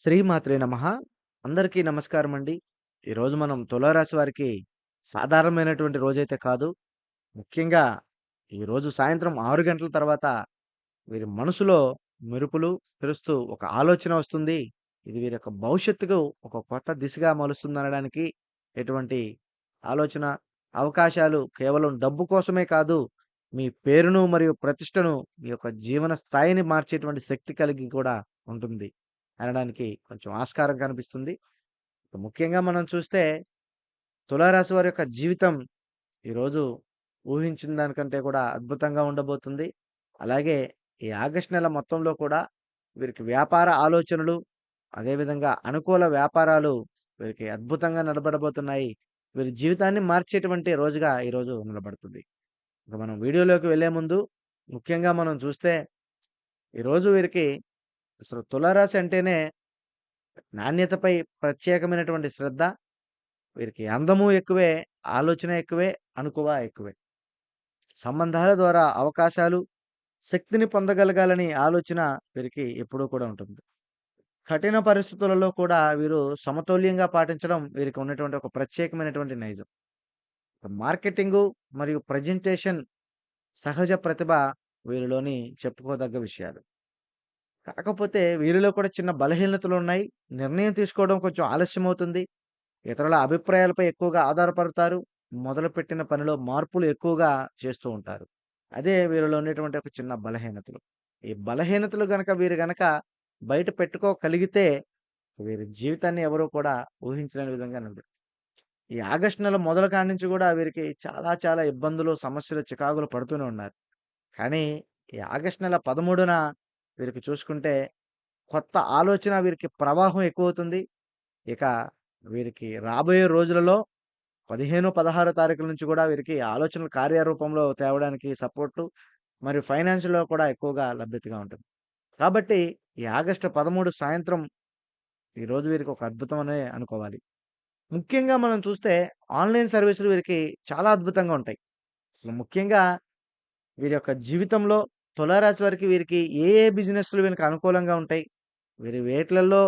శ్రీమాత్రే నమ అందరికీ నమస్కారం అండి ఈరోజు మనం తులారాశి వారికి సాధారణమైనటువంటి రోజైతే కాదు. ముఖ్యంగా ఈరోజు సాయంత్రం ఆరు గంటల తర్వాత వీరి మనసులో మెరుపులు తెరుస్తూ ఒక ఆలోచన వస్తుంది. ఇది వీరి యొక్క భవిష్యత్తుకు ఒక కొత్త దిశగా మలుస్తుందనడానికి ఎటువంటి ఆలోచన, అవకాశాలు కేవలం డబ్బు కోసమే కాదు, మీ పేరును మరియు ప్రతిష్టను, మీ యొక్క జీవన స్థాయిని మార్చేటువంటి శక్తి కలిగి కూడా ఉంటుంది. అనడానికి కొంచెం ఆస్కారం కనిపిస్తుంది. ముఖ్యంగా మనం చూస్తే తులారాశి వారి యొక్క జీవితం ఈరోజు ఊహించిన దానికంటే కూడా అద్భుతంగా ఉండబోతుంది. అలాగే ఈ ఆగస్ట్ నెల మొత్తంలో కూడా వీరికి వ్యాపార ఆలోచనలు, అదేవిధంగా అనుకూల వ్యాపారాలు వీరికి అద్భుతంగా నిలబడబోతున్నాయి. వీరి జీవితాన్ని మార్చేటువంటి రోజుగా ఈరోజు నిలబడుతుంది. ఇంకా మనం వీడియోలోకి వెళ్ళే ముందు ముఖ్యంగా మనం చూస్తే ఈరోజు వీరికి అసలు తులారాశి అంటేనే నాణ్యతపై ప్రత్యేకమైనటువంటి శ్రద్ధ. వీరికి అందము ఎక్కువే, ఆలోచన ఎక్కువే, అనుకువ ఎక్కువే. సంబంధాల ద్వారా అవకాశాలు, శక్తిని పొందగలగాలని ఆలోచన వీరికి ఎప్పుడూ కూడా ఉంటుంది. కఠిన పరిస్థితులలో కూడా వీరు సమతౌల్యంగా పాటించడం వీరికి ఉన్నటువంటి ఒక ప్రత్యేకమైనటువంటి నైజం. మార్కెటింగు మరియు ప్రెజెంటేషన్ సహజ ప్రతిభ వీరిలోని చెప్పుకోదగ్గ విషయాలు. కాకపోతే వీరిలో కూడా చిన్న బలహీనతలు ఉన్నాయి నిర్ణయం తీసుకోవడం కొంచెం ఆలస్యమవుతుంది. ఇతరుల అభిప్రాయాలపై ఎక్కువగా ఆధారపడతారు. మొదలుపెట్టిన పనిలో మార్పులు ఎక్కువగా చేస్తూ ఉంటారు. అదే వీరిలో ఉండేటువంటి ఒక చిన్న బలహీనతలు. ఈ బలహీనతలు గనక వీరు గనక బయట పెట్టుకోగలిగితే వీరి జీవితాన్ని ఎవరు కూడా ఊహించలేని విధంగా నిలబెడతారు. ఈ ఆగస్టు నెల మొదలు కానించి కూడా వీరికి చాలా చాలా ఇబ్బందులు, సమస్యలు, చికాకులు పడుతూనే ఉన్నారు. కానీ ఈ ఆగస్టు నెల 13న వీరికి చూసుకుంటే కొత్త ఆలోచన వీరికి ప్రవాహం ఎక్కువవుతుంది. ఇక వీరికి రాబోయే రోజులలో 15, 16 తారీఖుల నుంచి కూడా వీరికి ఆలోచనలు కార్యరూపంలో తేవడానికి సపోర్టు మరియు ఫైనాన్షియల్‌లో కూడా ఎక్కువగా లభ్యతగా ఉంటుంది. కాబట్టి ఈ ఆగస్టు 13 సాయంత్రం ఈరోజు వీరికి ఒక అద్భుతం అనే అనుకోవాలి. ముఖ్యంగా మనం చూస్తే ఆన్‌లైన్ సర్వీసులు వీరికి చాలా అద్భుతంగా ఉంటాయి. అసలు ముఖ్యంగా వీరి యొక్క జీవితంలో తులారాశి వారికి వీరికి ఏ ఏ బిజినెస్‌లు వీరికి అనుకూలంగా ఉంటాయి? వీరి వేట్లలో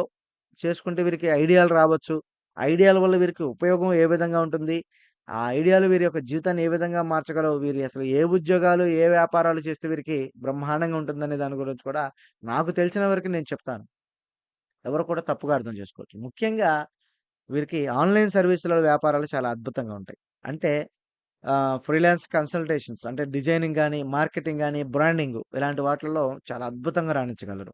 చేసుకుంటే వీరికి ఐడియాలు రావచ్చు. ఐడియాల వల్ల వీరికి ఉపయోగం ఏ విధంగా ఉంటుంది? ఆ ఐడియాలు వీరి యొక్క జీవితాన్ని ఏ విధంగా మార్చగలవు? వీరి అసలు ఏ ఉద్యోగాలు, ఏ వ్యాపారాలు చేస్తే వీరికి బ్రహ్మాండంగా ఉంటుందనే దాని గురించి కూడా నాకు తెలిసిన వరకు నేను చెప్తాను. ఎవరు కూడా తప్పుగా అర్థం చేసుకోవచ్చు ముఖ్యంగా వీరికి ఆన్‌లైన్ సర్వీసుల వ్యాపారాలు చాలా అద్భుతంగా ఉంటాయి. అంటే ఫ్రీలాన్స్ కన్సల్టేషన్స్ అంటే డిజైనింగ్ కానీ మార్కెటింగ్ కానీ బ్రాండింగ్ ఇలాంటి వాటిల్లో చాలా అద్భుతంగా రాణించగలరు.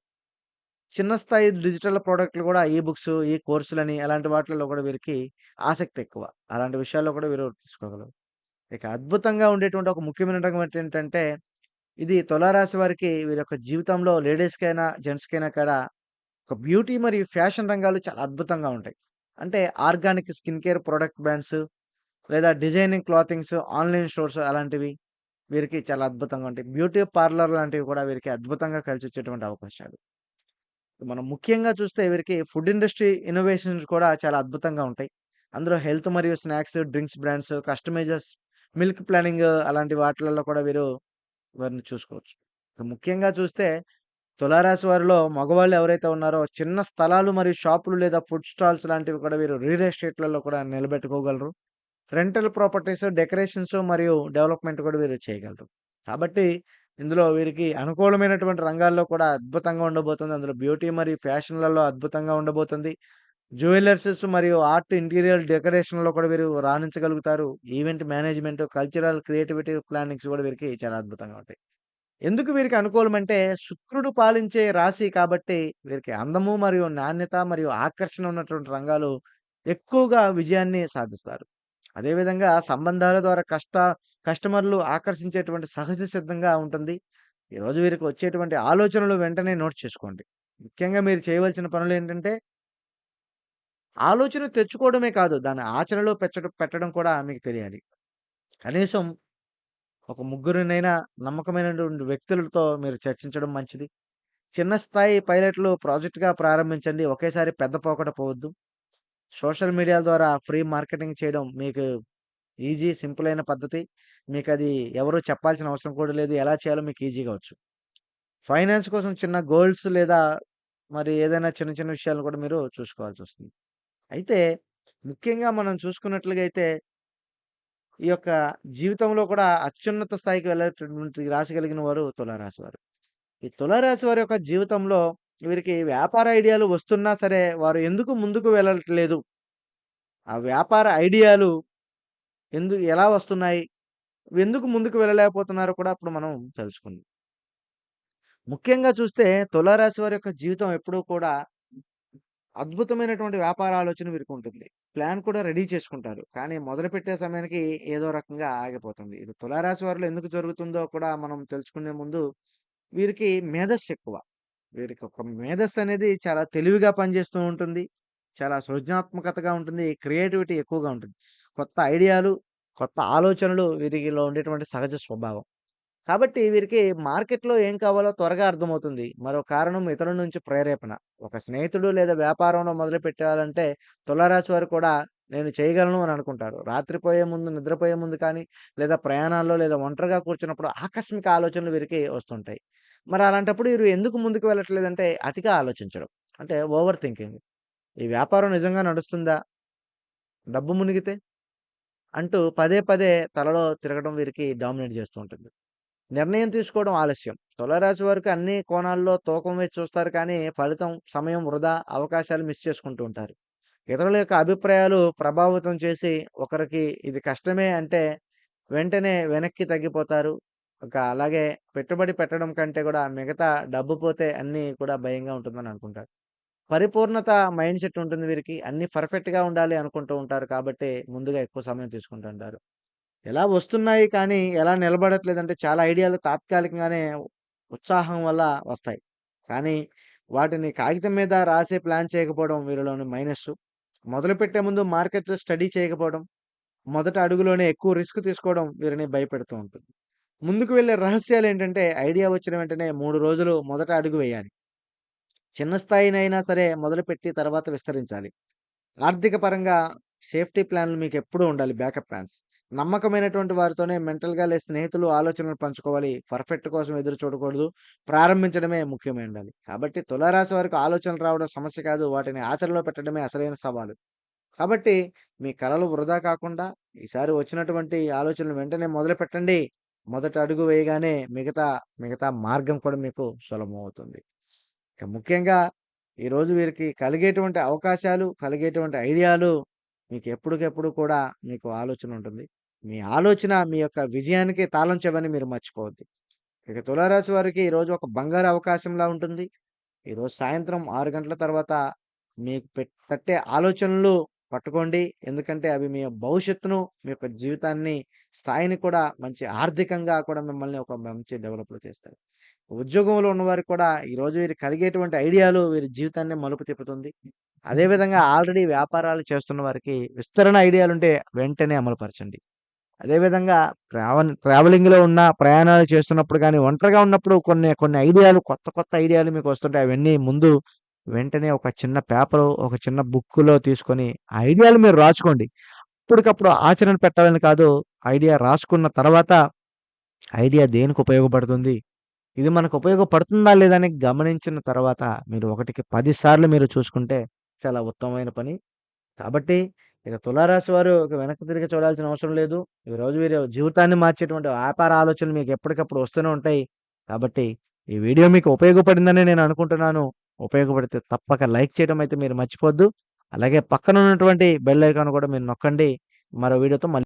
చిన్న స్థాయి డిజిటల్ ప్రోడక్ట్లు కూడా ఈ బుక్స్, ఈ కోర్సులని అలాంటి వాటిల్లో కూడా వీరికి ఆసక్తి ఎక్కువ. అలాంటి విషయాల్లో కూడా వీరు తీసుకోగలరు. ఇక అద్భుతంగా ఉండేటువంటి ఒక ముఖ్యమైన రంగం ఏంటంటే ఇది తులారాశి వారికి వీరి యొక్క జీవితంలో లేడీస్‌కైనా, జెంట్స్‌కైనా కూడా ఒక బ్యూటీ మరియు ఫ్యాషన్ రంగాలు చాలా అద్భుతంగా ఉంటాయి. అంటే organic skin care product brands లేదా డిజైనింగ్ క్లాతింగ్స్, ఆన్‌లైన్ స్టోర్స్ అలాంటివి వీరికి చాలా అద్భుతంగా ఉంటాయి. బ్యూటీ పార్లర్ లాంటివి కూడా వీరికి అద్భుతంగా కలిసి వచ్చేటువంటి అవకాశాలు. మనం ముఖ్యంగా చూస్తే వీరికి ఫుడ్ ఇండస్ట్రీ ఇన్నోవేషన్స్ కూడా చాలా అద్భుతంగా ఉంటాయి. అందులో హెల్త్ మరియు snacks, drinks brands, customisers, milk planning అలాంటి వాటిలలో కూడా వీరు వారిని చూసుకోవచ్చు. ముఖ్యంగా చూస్తే తులారాశి వారిలో మగవాళ్ళు ఎవరైతే ఉన్నారో చిన్న స్థలాలు మరియు షాపులు లేదా ఫుడ్ స్టాల్స్ లాంటివి కూడా వీరు రియల్ ఎస్టేట్‌లలో కూడా నిలబెట్టుకోగలరు. రెంటల్ ప్రాపర్టీస్, డెకరేషన్స్ మరియు డెవలప్‌మెంట్ కూడా వీరు చేయగలరు. కాబట్టి ఇందులో వీరికి అనుకూలమైనటువంటి రంగాల్లో కూడా అద్భుతంగా ఉండబోతుంది. అందులో బ్యూటీ మరియు ఫ్యాషన్‌లలో అద్భుతంగా ఉండబోతుంది. జ్యువెలర్స్ మరియు ఆర్ట్, ఇంటీరియర్ డెకరేషన్‌లో కూడా వీరు రాణించగలుగుతారు. Event management, cultural creativity plannings కూడా వీరికి చాలా అద్భుతంగా ఉంటాయి. ఎందుకు వీరికి అనుకూలం అంటే శుక్రుడు పాలించే రాశి కాబట్టి వీరికి అందము మరియు నాణ్యత మరియు ఆకర్షణ ఉన్నటువంటి రంగాలు ఎక్కువగా విజయాన్ని సాధిస్తారు. అదేవిధంగా సంబంధాల ద్వారా కష్ట కస్టమర్‌లు ఆకర్షించేటువంటి సహజ సిద్ధంగా ఉంటుంది. ఈరోజు వీరికి వచ్చేటువంటి ఆలోచనలు వెంటనే నోట్ చేసుకోండి. ముఖ్యంగా మీరు చేయవలసిన పనులు ఏంటంటే ఆలోచన తెచ్చుకోవడమే కాదు, దాని ఆచరణలో పెచ్చడం పెట్టడం కూడా మీకు తెలియాలి. కనీసం ఒక ముగ్గురినైనా నమ్మకమైనటువంటి వ్యక్తులతో మీరు చర్చించడం మంచిది. చిన్న స్థాయి పైలట్‌లు ప్రాజెక్ట్‌గా ప్రారంభించండి. ఒకేసారి పెద్ద పోకట పోవద్దు. సోషల్ మీడియా ద్వారా ఫ్రీ మార్కెటింగ్ చేయడం మీకు ఈజీ, సింపుల్ అయిన పద్ధతి. మీకు అది ఎవరు చెప్పాల్సిన అవసరం కూడా లేదు. ఎలా చేయాలో మీకు ఈజీగా వచ్చు. ఫైనాన్స్ కోసం చిన్న గోల్స్ లేదా మరి ఏదైనా చిన్న చిన్న విషయాలను కూడా మీరు చూసుకోవాల్సి వస్తుంది అయితే ముఖ్యంగా మనం చూసుకున్నట్లుగా అయితే ఈ యొక్క జీవితంలో కూడా అత్యున్నత స్థాయికి వెళ్ళేటటువంటి రాశి కలిగిన వారు తులారాశి వారు. ఈ తులారాశి వారి యొక్క జీవితంలో వీరికి వ్యాపార ఐడియాలు వస్తున్నా సరే వారు ఎందుకు ముందుకు వెళ్ళట్లేదు? ఆ వ్యాపార ఐడియాలు ఎందు ఎలా వస్తున్నాయి? ఎందుకు ముందుకు వెళ్ళలేకపోతున్నారో కూడా అప్పుడు మనం తెలుసుకుందాం. ముఖ్యంగా చూస్తే తులారాశి వారి యొక్క జీవితం ఎప్పుడూ కూడా అద్భుతమైనటువంటి వ్యాపార ఆలోచన వీరికి ఉంటుంది ప్లాన్ కూడా రెడీ చేసుకుంటారు. కానీ మొదలుపెట్టే సమయానికి ఏదో రకంగా ఆగిపోతుంది. ఇది తులారాశి వారిలో ఎందుకు జరుగుతుందో కూడా మనం తెలుసుకునే ముందు వీరికి మేధస్సు ఎక్కువ. వీరికి ఒక మేధస్సు అనేది చాలా తెలివిగా పనిచేస్తూ ఉంటుంది. చాలా సృజనాత్మకతగా ఉంటుంది. క్రియేటివిటీ ఎక్కువగా ఉంటుంది. కొత్త ఐడియాలు, కొత్త ఆలోచనలు వీరిలో ఉండేటువంటి సహజ స్వభావం. కాబట్టి వీరికి మార్కెట్‌లో ఏం కావాలో త్వరగా అర్థమవుతుంది. మరో కారణం ఇతరుల నుంచి ప్రేరేపణ. ఒక స్నేహితుడు లేదా వ్యాపారంలో మొదలుపెట్టాలంటే తులారాశి వారు కూడా నేను చేయగలను అని అనుకుంటారు. రాత్రిపోయే ముందు, నిద్రపోయే ముందు కానీ, లేదా ప్రయాణాల్లో లేదా ఒంటరిగా కూర్చున్నప్పుడు ఆకస్మిక ఆలోచనలు వీరికి వస్తుంటాయి. మరి అలాంటప్పుడు వీరు ఎందుకు ముందుకు వెళ్ళట్లేదంటే అతిగా ఆలోచించడం. అంటే ఓవర్ థింకింగ్. ఈ వ్యాపారం నిజంగా నడుస్తుందా? డబ్బు మునిగితే? అంటూ పదే పదే తలలో తిరగడం వీరికి డామినేట్ చేస్తూ ఉంటుంది. నిర్ణయం తీసుకోవడం ఆలస్యం. తులరాశి వారికి అన్ని కోణాల్లో తూకం వేసి చూస్తారు కానీ ఫలితం, సమయం వృధా, అవకాశాలు మిస్ చేసుకుంటూ ఉంటారు. ఇతరుల యొక్క అభిప్రాయాలు ప్రభావితం చేసి ఒకరికి ఇది కష్టమే అంటే వెంటనే వెనక్కి తగ్గిపోతారు. ఒక అలాగే పెట్టుబడి పెట్టడం కంటే కూడా మిగతా డబ్బు పోతే అన్నీ కూడా భయంగా ఉంటుందని అనుకుంటారు. పరిపూర్ణత మైండ్ సెట్ ఉంటుంది వీరికి. అన్ని పర్ఫెక్ట్‌గా ఉండాలి అనుకుంటూ ఉంటారు కాబట్టి ముందుగా ఎక్కువ సమయం తీసుకుంటూ ఉంటారు. ఎలా వస్తున్నాయి కానీ ఎలా నిలబడట్లేదంటే చాలా ఐడియాలు తాత్కాలికంగానే ఉత్సాహం వల్ల వస్తాయి. కానీ వాటిని కాగితం మీద రాసే ప్లాన్ చేయకపోవడం వీరిలోని మైనస్సు. మొదలుపెట్టే ముందు మార్కెట్ స్టడీ చేయకపోవడం, మొదట అడుగులోనే ఎక్కువ రిస్క్ తీసుకోవడం వీరిని భయపెడుతూ ఉంటుంది. ముందుకు వెళ్ళే రహస్యాలు ఏంటంటే ఐడియా వచ్చిన వెంటనే మూడు రోజులు మొదట అడుగు వేయాలి. చిన్న స్థాయినైనా సరే మొదలుపెట్టి తర్వాత విస్తరించాలి. ఆర్థిక పరంగా సేఫ్టీ ప్లాన్‌లు మీకు ఎప్పుడూ ఉండాలి బ్యాకప్ ప్లాన్స్. నమ్మకమైనటువంటి వారితోనే మెంటల్‌గా లే స్నేహితులు ఆలోచనలు పంచుకోవాలి. పర్ఫెక్ట్ కోసం ఎదురు చూడకూడదు. ప్రారంభించడమే ముఖ్యమైన ఉండాలి. కాబట్టి తులారాశి వారికి ఆలోచనలు రావడం సమస్య కాదు. వాటిని ఆచరణలో పెట్టడమే అసలైన సవాలు. కాబట్టి మీ కళలు వృధా కాకుండా ఈసారి వచ్చినటువంటి ఆలోచనలు వెంటనే మొదలు పెట్టండి మొదటి అడుగు వేయగానే మిగతా, మిగతా మార్గం కూడా మీకు సులభమవుతుంది. ఇక ముఖ్యంగా ఈరోజు వీరికి కలిగేటువంటి అవకాశాలు, కలిగేటువంటి ఐడియాలు మీకు ఎప్పటికెప్పుడు కూడా మీకు ఆలోచన ఉంటుంది. మీ ఆలోచన మీ యొక్క విజయానికి తాళం చెవని మీరు మర్చిపోవద్దు. ఇక తులారాశి వారికి ఈరోజు ఒక బంగారు అవకాశంలా ఉంటుంది. ఈరోజు సాయంత్రం ఆరు గంటల తర్వాత మీకు తట్టే ఆలోచనలు పట్టుకోండి. ఎందుకంటే అవి మీ భవిష్యత్తును, మీ యొక్క జీవితాన్ని, స్థాయిని కూడా మంచి ఆర్థికంగా కూడా మిమ్మల్ని ఒక మంచి డెవలప్లు చేస్తాయి. ఉద్యోగంలో ఉన్నవారికి కూడా ఈరోజు వీరు కలిగేటువంటి ఐడియాలు వీరి జీవితాన్ని మలుపు తిప్పుతుంది. అదే విధంగా ఆల్రెడీ వ్యాపారాలు చేస్తున్న వారికి విస్తరణ ఐడియాలు ఉంటే వెంటనే అమలుపరచండి. అదేవిధంగా ట్రావెల్ ట్రావెలింగ్‌లో ఉన్న ప్రయాణాలు చేస్తున్నప్పుడు కానీ ఒంటరిగా ఉన్నప్పుడు కొన్ని, కొన్ని ఐడియాలు కొత్త, కొత్త ఐడియాలు మీకు వస్తుంటాయి. అవన్నీ ముందు వెంటనే ఒక చిన్న పేపర్ ఒక చిన్న బుక్కులో తీసుకొని ఆ ఐడియాలు మీరు రాసుకోండి. అప్పటికప్పుడు ఆచరణ పెట్టాలని కాదు. ఐడియా రాసుకున్న తర్వాత ఐడియా దేనికి ఉపయోగపడుతుంది? ఇది మనకు ఉపయోగపడుతుందా లేదా అని గమనించిన తర్వాత మీరు ఒకటికి పదిసార్లు మీరు చూసుకుంటే చాలా ఉత్తమమైన పని. కాబట్టి ఇక తులారాశి వారు ఇక వెనక్కి తిరిగి చూడాల్సిన అవసరం లేదు. ఈ రోజు వీరి జీవితాన్ని మార్చేటువంటి వ్యాపార ఆలోచనలు మీకు ఎప్పటికప్పుడు వస్తూనే ఉంటాయి. కాబట్టి ఈ వీడియో మీకు ఉపయోగపడిందని నేను అనుకుంటున్నాను. ఉపయోగపడితే తప్పక లైక్ చేయడం అయితే మీరు మర్చిపోద్దు అలాగే పక్కన ఉన్నటువంటి బెల్ ఐకాన్ కూడా మీరు నొక్కండి. మరో వీడియోతో మళ్ళీ